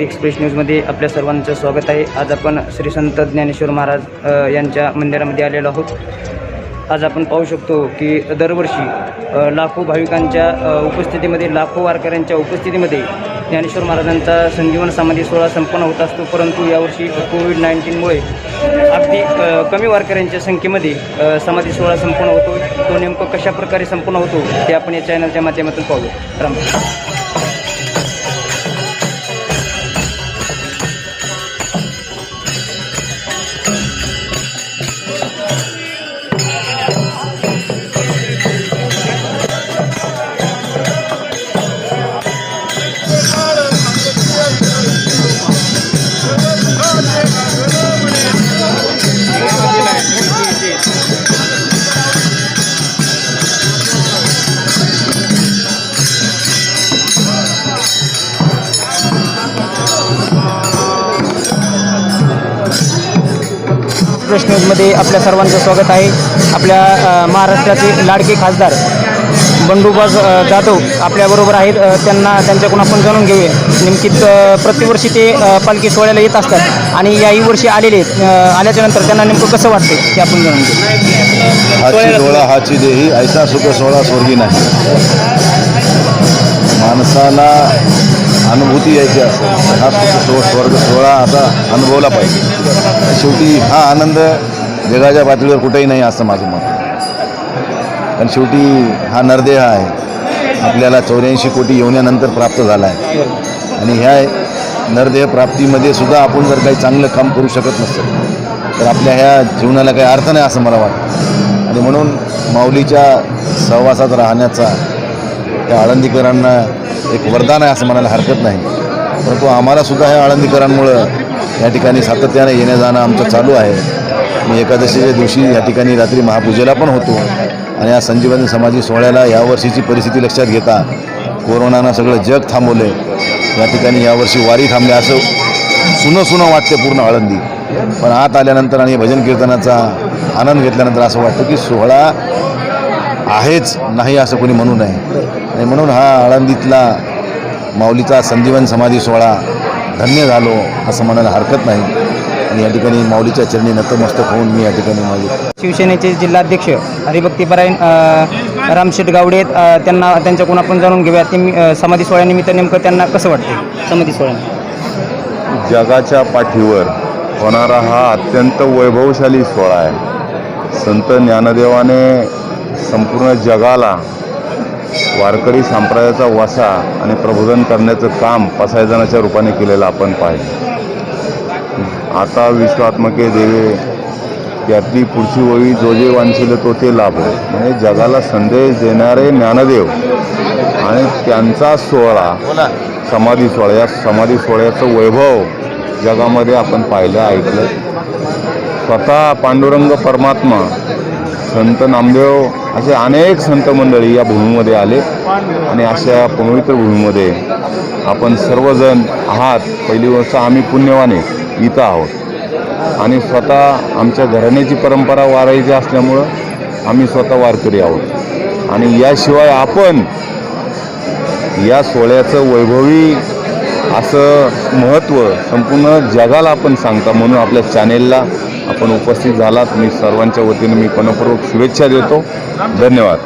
Express न्यूजमध्ये आपल्या सर्वांचं स्वागत आहे. आज आपण श्री संत ज्ञानेश्वर महाराज यांच्या मंदिरामध्ये आलेलो आहोत. आज आपण पाहू शकतो की दरवर्षी लाखो भाविकांच्या उपस्थितीमध्ये लाखो वारकऱ्यांच्या उपस्थितीमध्ये ज्ञानेश्वर महाराजांचा संजीवन समाधी सोहळा संपन्न होत असतो. परंतु यावर्षी कोविड नाईन्टीनमुळे अगदी कमी वारकऱ्यांच्या संख्येमध्ये समाधी सोहळा संपन्न होतो. तो नेमकं कशा प्रकारे संपन्न होतो ते आपण या चॅनलच्या माध्यमातून पाहू राम. एक्सप्रेस न्यूजमध्ये आपल्या सर्वांचं स्वागत आहे. आपल्या महाराष्ट्राचे लाडके खासदार बंडूबाज जाधव आपल्याबरोबर आहेत. त्यांना त्यांच्याकडून आपण जाणून घेऊया. नेमकी प्रतिवर्षी ते पालखी सोहळ्याला येत असतात आणि याही वर्षी आलेले आहेत. त्यांना नेमकं कसं वाटते ते आपण जाणून घेऊ. हाची डोळा हाची देही ऐसा सुख सोहळा स्वर्गी नाही. माणसाला अनुभूती यायची असेल. हा सो स्वर्ग सोहळा असा अनुभवला पाहिजे. शेवटी हा आनंद जगाच्या पातळीवर कुठेही नाही असं माझं मत कारण पण शेवटी हा नरदेह आहे. आपल्याला चौऱ्याऐंशी कोटी येवण्यानंतर प्राप्त झाला आहे. आणि ह्या नरदेह प्राप्तीमध्ये सुद्धा आपण जर काही चांगलं काम करू शकत नसेल तर आपल्या ह्या जीवनाला काही अर्थ नाही असं मला वाटतं. आणि म्हणून माऊलीच्या सहवासात राहण्याचा त्या आळंदीकरांना एक वरदान आहे असं म्हणायला हरकत नाही. परंतु आम्हाला सुद्धा ह्या आळंदीकरांमुळं या ठिकाणी सातत्याने येणं जाणं आमचं चालू आहे. मी एकादशीच्या दिवशी या ठिकाणी रात्री महापूजेला पण होतो. आणि या संजीवनी समाजी सोहळ्याला यावर्षीची परिस्थिती लक्षात घेता कोरोनानं सगळं जग थांबवलं या ठिकाणी यावर्षी वारी थांबली असं सुनं सुनं वाटते पूर्ण आळंदी. पण आत आल्यानंतर आणि भजन कीर्तनाचा आनंद घेतल्यानंतर असं वाटतं की सोहळा आहेच नाही असं कोणी म्हणू नये. आणि म्हणून हा आळंदीतला माऊलीचा संजीवन समाधी सोहळा धन्य झालो असं म्हणायला हरकत नाही. आणि या ठिकाणी माऊलीच्या चरणी नतमस्तक होऊन मी या ठिकाणी माझी शिवसेनेचे जिल्हाध्यक्ष हरिभक्तीपरायण रामशेठ गावडे त्यांना त्यांच्याकडून आपण जाणून घेऊया ते समाधी सोहळ्यानिमित्त नेमकं त्यांना कसं वाटतं समाधी सोहळ्याने जगाच्या पाठीवर होणारा हा अत्यंत वैभवशाली सोहळा आहे. संत ज्ञानदेवाने संपूर्ण जगाला वारकरी संप्रदायाचा वसा आणि प्रबोधन करण्याचं काम पसायजनाच्या रूपाने केलेलं आपण पाहिलं. आता विश्वात्मके देवे त्यातली पुढची ओळी जो जे वांछिल तो ते लाभ. म्हणजे जगाला संदेश देणारे ज्ञानदेव आणि त्यांचा सोहळा समाधी सोहळा या समाधी सोहळ्याचं वैभव जगामध्ये आपण पाहिलं ऐकलं. स्वतः पांडुरंग परमात्मा संत नामदेव असे अनेक संत मंडळी या भूमीमध्ये आले आणि अशा पवित्र भूमीमध्ये आपण सर्वजण आहात. पहिली गोष्ट आम्ही पुण्यवाने इथं आहोत. आणि स्वतः आमच्या घराण्याची परंपरा वारायची असल्यामुळं आम्ही स्वतः वारकरी आहोत. आणि याशिवाय आपण या सोहळ्याचं वैभवी असं महत्त्व संपूर्ण जगाला आपण सांगता म्हणून आपल्या चॅनेलला आपण उपस्थित झालात. मी सर्वांच्या वतीने मी मनपूर्वक शुभेच्छा देतो. धन्यवाद.